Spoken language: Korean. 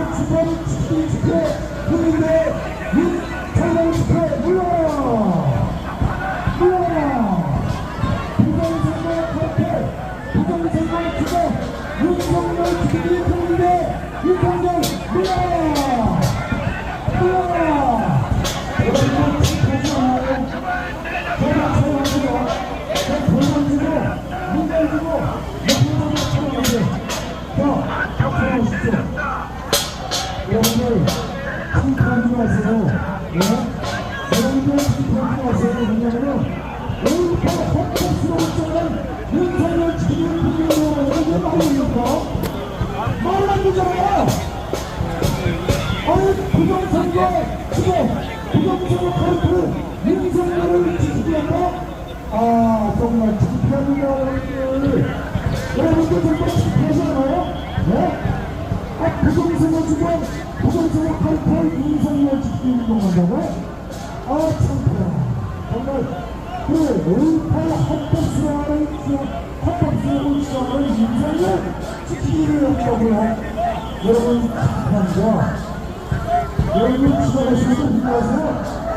치킨 집회 집회 국민대 윤석열 물러라 물러라 여러분들 칭찬하지 마세요 예? 여러분들 칭찬하지 마세요 왜냐면은 얼마나 헛헛스러운 자는 윤석열 지키는 국민으로 이게 말입니까? 말안 되잖아요 아니 부정선거 지금 부정선거 카르트 윤석열을 위해서 아 정말 창피합니다 여러분들 여러분들 부정선거 지금 부정선거 카르트 윤석열 지키기 운동한다고? 아 창피해 정말 그 얼마나 헛박스러운 헛박스러운 시간을 윤석열 지키기를 한다고요. 여러분 감사합니다 여러분 지나가시면서 힘내세요